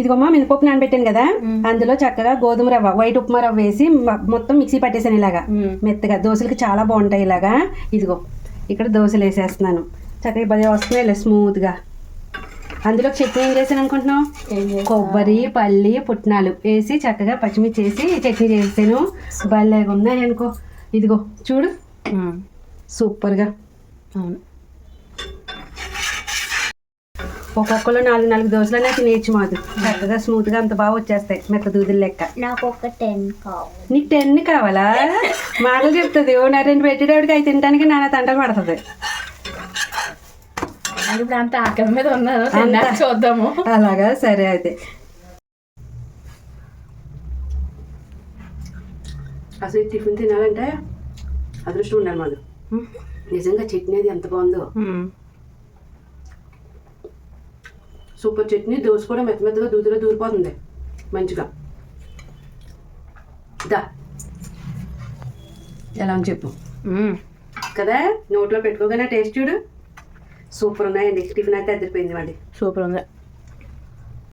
ఇదిగోమ్మా మినపప్పు నానబెట్టాను కదా అందులో చక్కగా గోధుమ రవ్వ వైట్ ఉప్మా రవ్వ వేసి మొత్తం మిక్సీ పట్టేసాను ఇలాగా. మెత్తగా. దోశలకి చాలా బాగుంటాయి ఇలాగా. ఇదిగో ఇక్కడ దోశలు వేసేస్తున్నాను. చక్కగా భలే వస్తున్నాయి ఇలా స్మూత్గా అందులో చట్నీ ఏం చేశాను అనుకుంటున్నావు? కొబ్బరి పల్లి పుట్నాలు వేసి చక్కగా పచ్చిమిర్చి వేసి చట్నీ చేసాను భలేగా ఉన్నాయి అనుకో. ఇదిగో చూడు. సూపర్గా. అవును. ఒక్కొక్కరు నాలుగు నాలుగు దోశలనే తినేయచ్చు మాకు చక్కగా స్మూత్గా అంత బాగా వచ్చేస్తాయి. మెత్త దూదులు లెక్క. నాకు ఒక టెన్ కావాలి. నీకు టెన్ కావాలా? మాటలు చెప్తుంది. ఓ నా రెండు పెట్టేటప్పటికి అవి తినడానికి నాన్న తంటలు పడుతుంది. ఇప్పుడు అంత ఆకలి మీద ఉన్నాను చూద్దాము. అలాగా? సరే అయితే. అసలు ఈ టిఫిన్ తినాలంటే అదృష్టం ఉండాలి మాకు నిజంగా చట్నీ అది ఎంత బాగుందో. సూపర్ చట్నీ దోశ కూడా మెత్త మెత్తగా దూదులో దూరిపోతుంది. మంచిగా. దా. ఎలా చెప్పు. కదా నోట్లో పెట్టుకోగానే టేస్ట్ చూడు. సూపర్ ఉన్నాయండి. టిఫిన్ అయితే అదిరిపోయింది మళ్ళీ. సూపర్ ఉంది.